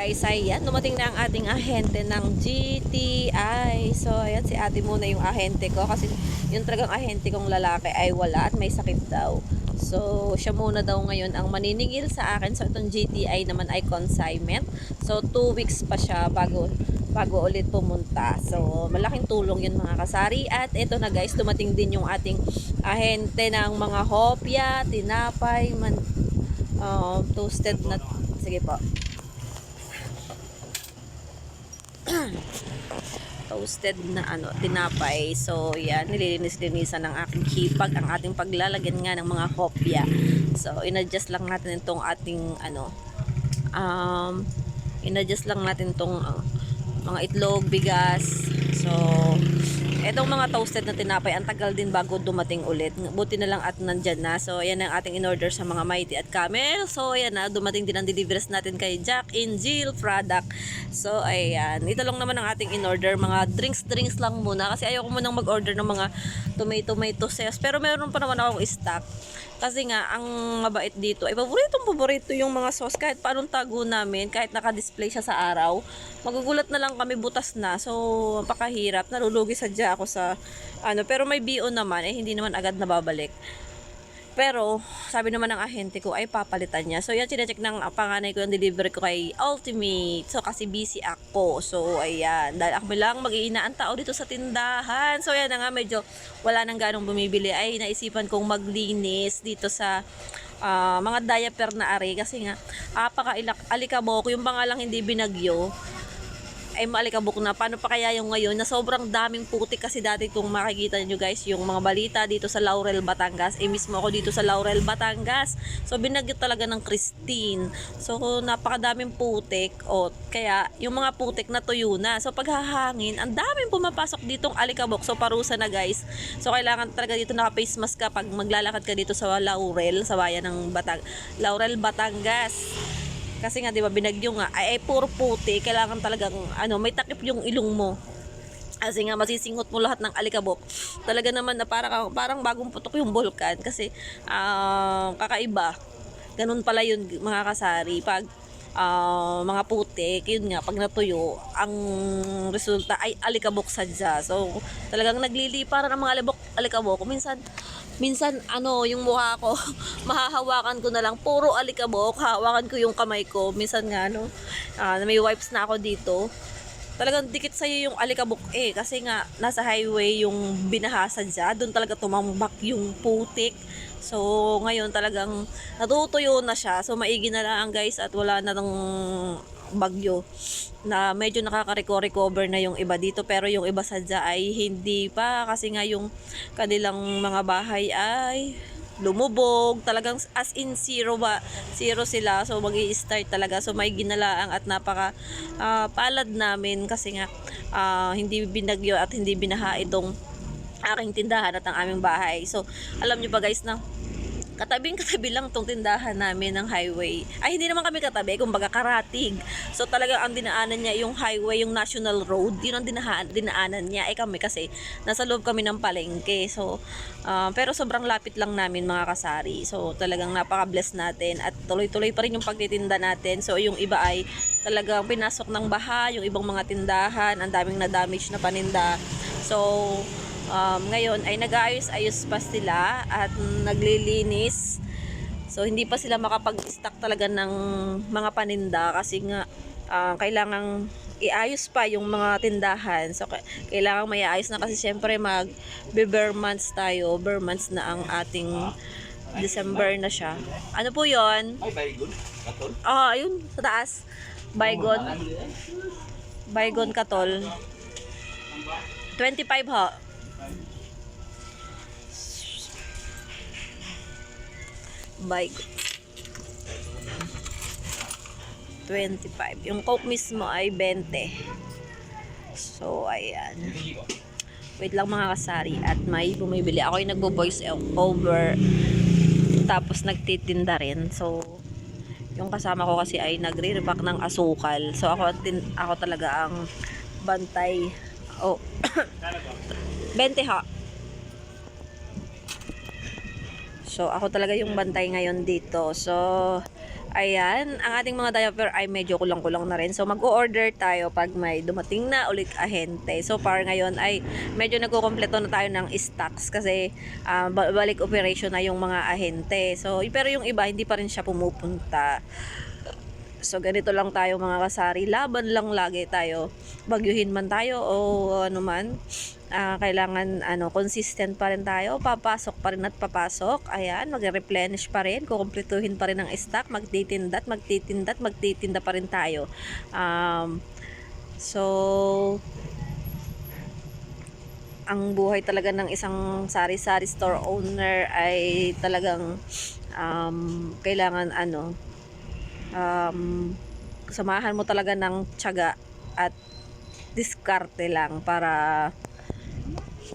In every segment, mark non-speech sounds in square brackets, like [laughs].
Guys, ayan, dumating na ang ating ahente ng GTI. So, ayan, si ate muna yung ahente ko kasi yung talagang ahente kong lalaki ay wala at may sakit daw. So, siya muna daw ngayon ang maniningil sa akin. So, itong GTI naman ay consignment. So, two weeks pa siya bago bago ulit pumunta. So, malaking tulong yun mga kasari. At ito na guys, dumating din yung ating ahente ng mga hopya, tinapay, man, uh, toasted na, sige po, toasted na ano, tinapay. So, yan, nililinis-linisan ng aking hipag ang ating paglalagyan nga ng mga hopya. So, inadjust lang natin itong ating ano, um, inadjust lang natin itong uh, mga itlog, bigas. So, etong mga toasted na tinapay, ang tagal din bago dumating ulit. Buti na lang at nandyan na. So, ayan ang ating in-order sa mga Mighty at Camel. So, ayan na, dumating din ang deliveries natin kay Jack in Jill product. So, ayan. Ito lang naman ang ating in-order. Mga drinks-drinks lang muna. Kasi ayoko munang mag-order ng mga tomato-tomato sauce. Pero meron pa naman akong stock. Kasi nga, ang mabait dito, ay paboritong paborito yung mga sauce. Kahit paanong tago namin, kahit naka-display siya sa araw, magugulat na lang kami butas na. So, napakahirap. Nalulugi ako sa, ano, pero may BO naman, eh, hindi naman agad nababalik. Pero, sabi naman ng ahente ko, ay papalitan niya. So, yan, chinecheck ng panganay ko yung delivery ko kay Ultimate. So, kasi busy ako. So, ayan. Dahil ako lang mag-iinaan tao dito sa tindahan. So, yan nga, medyo wala nang ganong bumibili. Ay, naisipan kong maglinis dito sa ah, mga diaper na ari. Kasi nga, apaka-alikabok. Yung pa nga lang hindi binagyo ay maalikabok na. Paano pa kaya yung ngayon na sobrang daming putik kasi dati kung makikita nyo guys yung mga balita dito sa Laurel, Batangas. Eh mismo ako dito sa Laurel, Batangas. So binagyo talaga ng Christine. So napakadaming putik. O kaya yung mga putik na tuyo na. So paghahangin, ang daming pumapasok ditong alikabok. So parusa na guys. So kailangan talaga dito naka-face mask ka pag maglalakad ka dito sa Laurel, sa bayan ng Batang Laurel, Batangas kasi nga 'di ba binagyo nga. Ay, ay puro puti. Kailangan talagang ano may takip yung ilong mo. Kasi nga masisingot mo lahat ng alikabok. Talaga naman na parang parang bagong putok yung bulkan. Kasi ah, kakaiba. Ganun pala yun mga kasari. Pag ah, mga putik yun nga pag natuyo ang resulta ay alikabok sadya. So talagang nagliliparan ng mga alibok alikabok. Minsan minsan ano yung mukha ko [laughs] mahahawakan ko na lang. Puro alikabok hawakan ko yung kamay ko. Minsan nga ano ah, may wipes na ako dito. Talagang dikit sa'yo yung alikabok eh. Kasi nga nasa highway yung binahasa dyan doon talaga tumambak yung putik. So ngayon talagang natutuyo na siya. So maigi na lang guys at wala na ng bagyo na medyo nakaka-recover na yung iba dito. Pero yung iba sadya ay hindi pa. Kasi nga yung kanilang mga bahay ay lumubog. Talagang as in zero ba zero sila. So mag start talaga. So may ginalaang at napaka ah, palad namin. Kasi nga ah, hindi binagyo at hindi binaha itong aking tindahan at ang aming bahay. So alam nyo ba guys na katabing [laughs] katabi lang tong tindahan namin ng highway. Ay, hindi naman kami katabi, kumbaga karatig. So talaga ang dinaanan niya yung highway, yung national road, yun ang dinahaan, dinaanan niya. Eh kami kasi, nasa loob kami ng palengke. So, ah, pero sobrang lapit lang namin mga kasari. So talagang napaka-bless natin at tuloy-tuloy pa rin yung pagtitinda natin. So yung iba ay talagang pinasok ng baha, yung ibang mga tindahan, ang daming na-damage na paninda. So, um, ngayon ay nag-aayos-ayos pa sila at naglilinis. So hindi pa sila makapag-stock talaga ng mga paninda kasi nga ah, kailangang iayos pa yung mga tindahan. So ka- kailangan may ayos na kasi syempre mag bear months tayo. Bear months na ang ating December na siya. Ano po 'yon? Ay, good. Katol. Ah, ayun sa taas. Bygone. Bygone katol. 25 ho. Bygone. 25. Yung Coke mismo ay 20. So, ayan. Wait lang mga kasari. At may bumibili. Ako yung nagbo-voice over. Tapos nagtitinda rin. So, yung kasama ko kasi ay nagre-repack ng asukal. So ako tin ako talaga ang bantay. Oh. [coughs] 20 ha. So ako talaga yung bantay ngayon dito. So Ayan, ang ating mga diaper ay medyo kulang-kulang na rin. So, mag-o-order tayo pag may dumating na ulit ahente. So, far ngayon ay medyo nagkukompleto na tayo ng stocks kasi ba- balik operation na yung mga ahente. So, pero yung iba, hindi pa rin siya pumupunta. So, ganito lang tayo mga kasari. Laban lang lagi tayo. Bagyuhin man tayo o ano man. Ah, kailangan ano consistent pa rin tayo. Papasok pa rin at papasok. Ayan, magre-replenish pa rin. Kukumpletuhin pa rin ang stock. Magtitinda at magtitinda at magtitinda pa rin tayo. Um, so, ang buhay talaga ng isang sari-sari store owner ay talagang um, kailangan ano um, samahan mo talaga ng tiyaga at diskarte lang para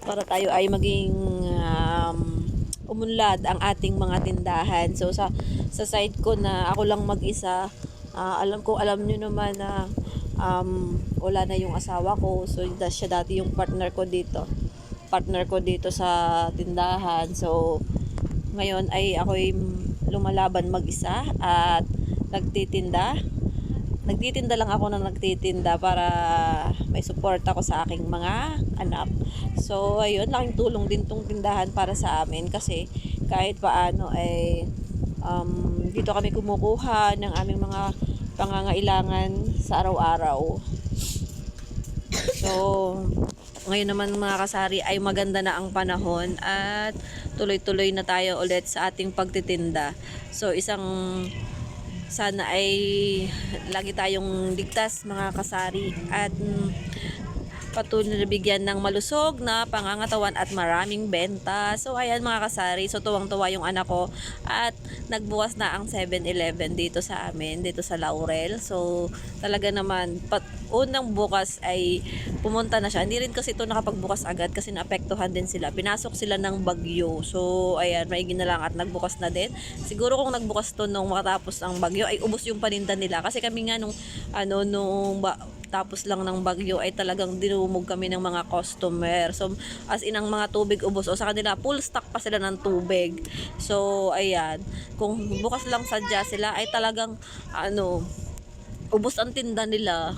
para tayo ay maging um, umunlad ang ating mga tindahan. So sa sa side ko na ako lang mag-isa, ah, alam ko alam niyo naman na um, wala na yung asawa ko. So siya dati yung partner ko dito. Partner ko dito sa tindahan. So ngayon ay ako'y lumalaban mag-isa at nagtitinda. Nagtitinda lang ako na nagtitinda para may support ako sa aking mga anak. So, ayun, laking tulong din tong tindahan para sa amin kasi kahit paano ay um, dito kami kumukuha ng aming mga pangangailangan sa araw-araw. So, ngayon naman mga kasari ay maganda na ang panahon at tuloy-tuloy na tayo ulit sa ating pagtitinda. So, isang sana ay lagi tayong ligtas mga kasari at patuloy na bigyan ng malusog na pangangatawan at maraming benta. So ayan mga kasari, so tuwang-tuwa yung anak ko at nagbukas na ang 7-Eleven dito sa amin, dito sa Laurel. So talaga naman, pat, unang bukas ay pumunta na siya. Hindi rin kasi ito nakapagbukas agad kasi naapektuhan din sila. Pinasok sila ng bagyo. So ayan, maigi na lang at nagbukas na din. Siguro kung nagbukas to nung makatapos ang bagyo ay ubos yung paninda nila. Kasi kami nga nung ano nung ba, tapos lang ng bagyo ay talagang dinumog kami ng mga customer. So, as in ang mga tubig ubos o sa kanila, full stock pa sila ng tubig. So, ayan. Kung bukas lang sadya sila ay talagang ano, ubos ang tinda nila.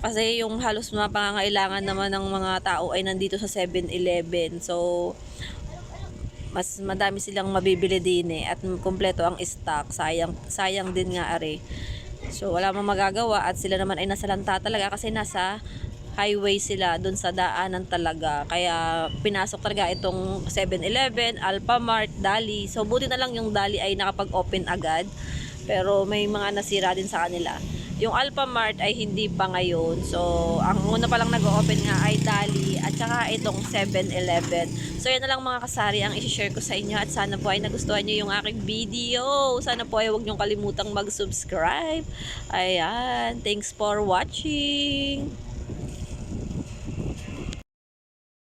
Kasi yung halos mga pangangailangan naman ng mga tao ay nandito sa 7-Eleven. So, mas madami silang mabibili din eh. At kumpleto ang stock. Sayang sayang din nga are. So wala mang magagawa at sila naman ay nasa lanta talaga kasi nasa highway sila doon sa daanan talaga. Kaya pinasok talaga itong 7-Eleven, Alphamart, Dali. So buti na lang yung Dali ay nakapag-open agad. Pero may mga nasira din sa kanila yung Alphamart ay hindi pa ngayon. So, ang una pa lang nag-open nga ay Dali at saka itong 7-Eleven. So, yan na lang mga kasari ang isi-share ko sa inyo at sana po ay nagustuhan nyo yung aking video. Sana po ay huwag nyo kalimutang mag-subscribe. Ayan. Thanks for watching.